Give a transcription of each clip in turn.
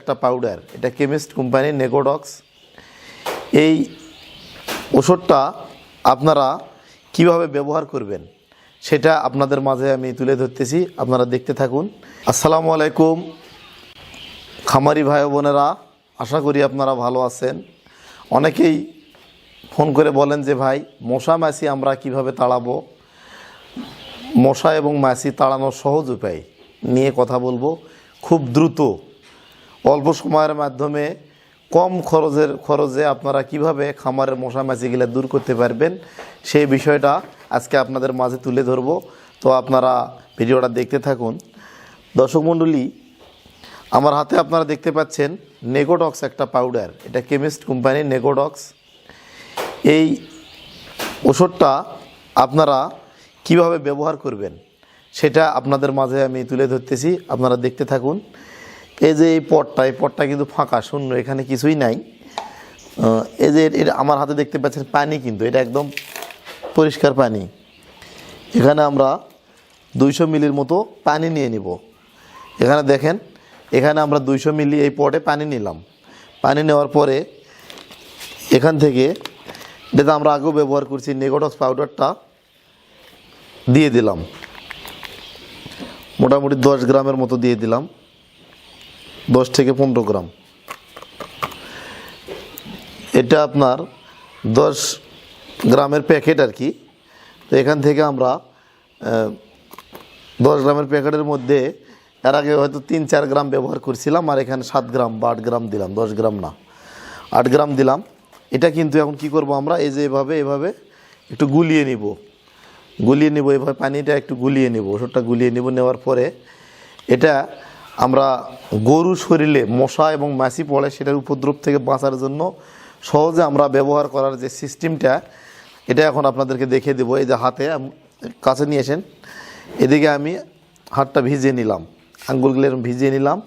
একটা পাউডার এটা chemist company নেগোডক্স এই ওষুধটা আপনারা কীভাবে ব্যবহার করবেন, সেটা আপনাদের মাঝে আমি তুলে ধরতেছি, আপনারা দেখতে থাকুন। আসসালামু আলাইকুম, খামারি ভাই বোনেরা, আশা করি আপনারা ভালো আছেন। অনেকেই ফোন করে বলেন যে, ভাই, মশা, মাছি আমরা কীভাবে তাড়াবো? মশা এবং মাছি তাড়ানোর সহজ উপায় নিয়ে কথা বলব। খুব দ্রুত অল্প সময়ের মাধ্যমে কম খরচের, খরচে আপনারা কীভাবে খামারের মশা মাছিগুলো দূর করতে পারবেন, সেই বিষয়টা আজকে আপনাদের মাঝে তুলে ধরব। তো আপনারা ভিডিওটা দেখতে থাকুন। দর্শক মণ্ডলী, আমার হাতে আপনারা দেখতে পাচ্ছেন নেগোডক্স একটা পাউডার এটা কেমিস্ট কোম্পানি নেগোডক্স। এই ওষুধটা আপনারা কীভাবে ব্যবহার করবেন, সেটা আপনাদের মাঝে আমি তুলে ধরতেছি। আপনারা দেখতে থাকুন। এই যে এই পটটা এই পটটা কিন্তু ফাঁকা, শূন্য, এখানে কিছুই নাই। এই যে এটা আমার হাতে দেখতে পাচ্ছেন পানি কিন্তু, এটা একদম পরিষ্কার পানি। এখানে আমরা দুইশো মিলির মতো পানি নিয়ে নিব। এখানে দেখেন, এখানে আমরা দুইশো মিলি এই পটে পানি নিলাম। পানি নেওয়ার পরে এখান থেকে, যেটা আমরা আগেও ব্যবহার করছি নেগোটক্স পাউডারটা দিয়ে দিলাম। মোটামুটি দশ গ্রামের মতো দিয়ে দিলাম। দশ থেকে পনেরো গ্রাম। এটা আপনার দশ গ্রামের প্যাকেট আর কি। তো এখান থেকে আমরা দশ গ্রামের প্যাকেটের মধ্যে, এর আগে হয়তো তিন চার গ্রাম ব্যবহার করছিলাম, আর এখানে সাত গ্রাম বা আট গ্রাম দিলাম, দশ গ্রাম না। আট গ্রাম দিলাম। এটা কিন্তু এখন কি করব আমরা, এই যে এভাবে এভাবে একটু গুলিয়ে নিব। গুলিয়ে নিব, এভাবে পানিটা একটু গুলিয়ে নিব, ওষুধটা গুলিয়ে নিব, নেওয়ার পরে এটা আমরা গরু শরীরে মশা এবং মাছি পড়ে সেটার উপদ্রব থেকে বাঁচার জন্য সহজে আমরা ব্যবহার করার যে সিস্টেমটা, এটা এখন আপনাদেরকে দেখিয়ে দেবো। এই যে হাতে কাছে নিয়ে এসেন এদিকে আমি হাতটা ভিজিয়ে নিলাম। আঙ্গুলগুলো এরকম ভিজিয়ে নিলাম।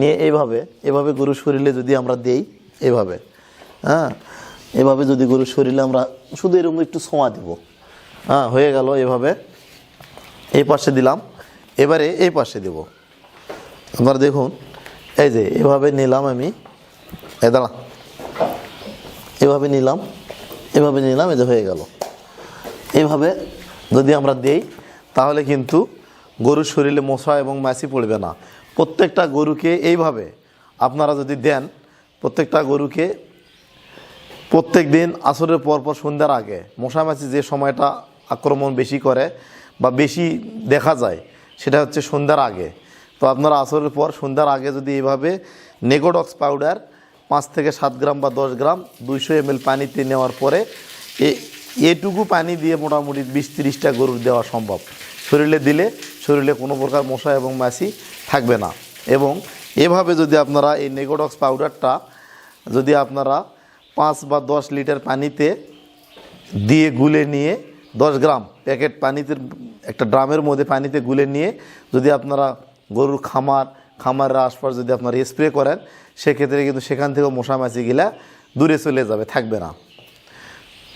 নিয়ে এইভাবে এভাবে গরুর শরীরে যদি আমরা দেই, এভাবে হ্যাঁ এভাবে যদি গরুর শরীরে আমরা শুধু এরকম একটু ছোঁয়া দিব। হ্যাঁ হয়ে গেল এভাবে। এই পাশে দিলাম। এবারে এই পাশে দেব। আপনারা দেখুন, এই যে এভাবে নিলাম আমি এ দাঁড়া, এভাবে নিলাম এভাবে নিলাম, এই যে হয়ে গেল। এইভাবে যদি আমরা দেই, তাহলে কিন্তু গরুর শরীরে মশা এবং মাছি পড়বে না। প্রত্যেকটা গরুকে এইভাবে আপনারা যদি দেন, প্রত্যেকটা গরুকে প্রত্যেক দিন আসরের পর পর সন্ধ্যার আগে মশা মশামাছি যে সময়টা আক্রমণ বেশি করে বা বেশি দেখা যায়, সেটা হচ্ছে সন্ধ্যার আগে। তো আপনারা আসরের পর সন্ধ্যার আগে যদি এইভাবে নেগোডক্স পাউডার পাঁচ থেকে সাত গ্রাম বা দশ গ্রাম দুইশো এমএল পানিতে নেওয়ার পরে এটুকু পানি দিয়ে মোটামুটি বিশ তিরিশটা গরুর দেওয়া সম্ভব। শরীরে দিলে শরীরে কোনো প্রকার মশা এবং মাছি থাকবে না। এবং এভাবে যদি আপনারা এই নেগোডক্স পাউডারটা যদি আপনারা পাঁচ বা দশ লিটার পানিতে দিয়ে গুলে নিয়ে দশ গ্রাম প্যাকেট পানিতে একটা ড্রামের মধ্যে পানিতে গুলে নিয়ে যদি আপনারা গরুর খামার, খামারের আশপাশ যদি আপনার স্প্রে করেন, সেক্ষেত্রে কিন্তু সেখান থেকেও মশা মাছিগুলা দূরে চলে যাবে, থাকবে না।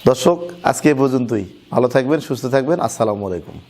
দর্শক, আজকে এ পর্যন্তই। ভালো থাকবেন, সুস্থ থাকবেন। আসসালামু আলাইকুম।